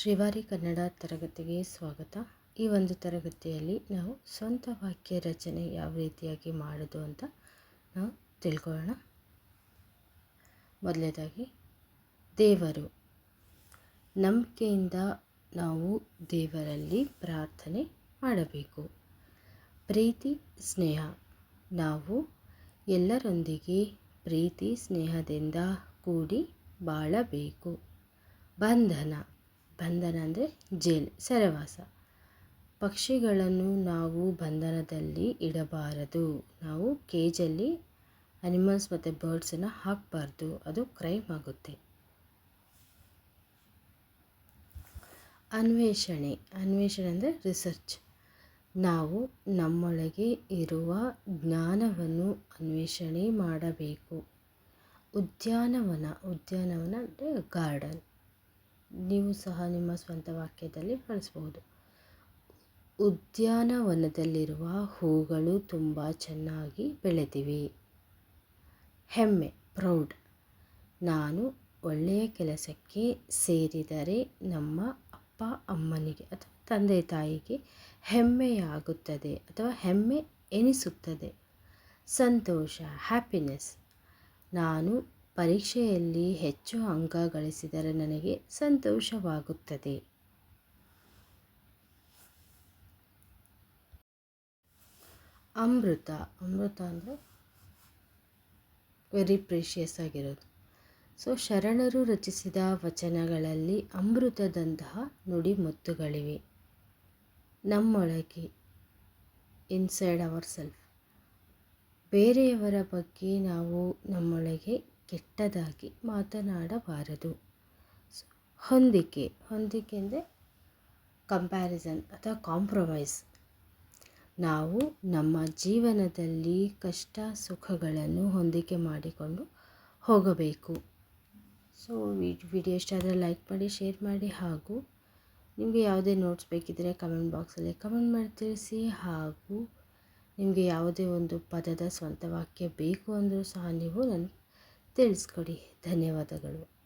ಶ್ರೀವಾರಿ ಕನ್ನಡ ತರಗತಿಗೆ ಸ್ವಾಗತ. ಈ ಒಂದು ತರಗತಿಯಲ್ಲಿ ನಾವು ಸ್ವಂತ ವಾಕ್ಯ ರಚನೆ ಯಾವ ರೀತಿಯಾಗಿ ಮಾಡೋದು ಅಂತ ನಾವು ತಿಳ್ಕೊಳ್ಳೋಣ. ಮೊದಲನೇದಾಗಿ, ದೇವರು. ನಂಬಿಕೆಯಿಂದ ನಾವು ದೇವರಲ್ಲಿ ಪ್ರಾರ್ಥನೆ ಮಾಡಬೇಕು. ಪ್ರೀತಿ, ಸ್ನೇಹ. ನಾವು ಎಲ್ಲರೊಂದಿಗೆ ಪ್ರೀತಿ, ಸ್ನೇಹದಿಂದ ಕೂಡಿ ಬಾಳಬೇಕು. ಬಂಧನ. ಬಂಧನ ಅಂದರೆ ಜೇಲ್, ಸೆರೆವಾಸ. ಪಕ್ಷಿಗಳನ್ನು ನಾವು ಬಂಧನದಲ್ಲಿ ಇಡಬಾರದು. ನಾವು ಕೇಜಲ್ಲಿ ಅನಿಮಲ್ಸ್ ಮತ್ತು ಬರ್ಡ್ಸನ್ನು ಹಾಕಬಾರ್ದು. ಅದು ಕ್ರೈಮ್ ಆಗುತ್ತೆ. ಅನ್ವೇಷಣೆ. ಅನ್ವೇಷಣೆ ಅಂದರೆ ರಿಸರ್ಚ್ ನಾವು ನಮ್ಮೊಳಗೆ ಇರುವ ಜ್ಞಾನವನ್ನು ಅನ್ವೇಷಣೆ ಮಾಡಬೇಕು. ಉದ್ಯಾನವನ. ಉದ್ಯಾನವನ ಅಂದರೆ ಗಾರ್ಡನ್ ನೀವು ಸಹ ನಿಮ್ಮ ಸ್ವಂತ ವಾಕ್ಯದಲ್ಲಿ ಬಳಸಬಹುದು. ಉದ್ಯಾನವನದಲ್ಲಿರುವ ಹೂಗಳು ತುಂಬ ಚೆನ್ನಾಗಿ ಬೆಳೆದಿವೆ. ಹೆಮ್ಮೆ, ಪ್ರೌಡ್. ನಾನು ಒಳ್ಳೆಯ ಕೆಲಸಕ್ಕೆ ಸೇರಿದರೆ ನಮ್ಮ ಅಪ್ಪ, ಅಮ್ಮನಿಗೆ ಅಥವಾ ತಂದೆ, ತಾಯಿಗೆ ಹೆಮ್ಮೆಯಾಗುತ್ತದೆ ಅಥವಾ ಹೆಮ್ಮೆ ಎನಿಸುತ್ತದೆ. ಸಂತೋಷ ಹ್ಯಾಪಿನೆಸ್ ನಾನು ಪರೀಕ್ಷೆಯಲ್ಲಿ ಹೆಚ್ಚು ಅಂಕ ಗಳಿಸಿದರೆ ನನಗೆ ಸಂತೋಷವಾಗುತ್ತದೆ. ಅಮೃತ. ಅಮೃತ ಅಂದರೆ ವೆರಿ ಪ್ರೀಷಿಯಸ್ ಆಗಿರೋದು. ಸೊ ಶರಣರು ರಚಿಸಿದ ವಚನಗಳಲ್ಲಿ ಅಮೃತದಂತಹ ನುಡಿಮುತ್ತುಗಳಿವೆ. ನಮ್ಮೊಳಗೆ ಇನ್ಸೈಡ್ ಅವರ್ ಸೆಲ್ಫ್ ಬೇರೆಯವರ ಬಗ್ಗೆ ನಾವು ನಮ್ಮೊಳಗೆ ಕೆಟ್ಟದಾಗಿ ಮಾತನಾಡಬಾರದು. ಹೊಂದಿಕೆ ಹೊಂದಿಕೆ ಅಂದರೆ ಕಂಪ್ಯಾರಿಸನ್ ಅಥವಾ ಕಾಂಪ್ರಮೈಸ್ ನಾವು ನಮ್ಮ ಜೀವನದಲ್ಲಿ ಕಷ್ಟ, ಸುಖಗಳನ್ನು ಹೊಂದಿಕೆ ಮಾಡಿಕೊಂಡು ಹೋಗಬೇಕು. ಸೊ ವಿಡಿಯೋ ಇಷ್ಟ ಆದರೆ ಲೈಕ್ ಮಾಡಿ ಶೇರ್ ಮಾಡಿ ಹಾಗೂ ನಿಮಗೆ ಯಾವುದೇ ನೋಟ್ಸ್ ಬೇಕಿದ್ದರೆ ಕಮೆಂಟ್ ಬಾಕ್ಸಲ್ಲಿ ಕಮೆಂಟ್ ಮಾಡಿ ತಿಳಿಸಿ ಹಾಗೂ ನಿಮಗೆ ಯಾವುದೇ ಒಂದು ಪದದ ಸ್ವಂತ ವಾಕ್ಯ ಬೇಕು ಅಂದರೂ ಸಹ ನೀವು ನನಗೆ ತಿಳಿಸ್ಕೊಡಿ. ಧನ್ಯವಾದಗಳು.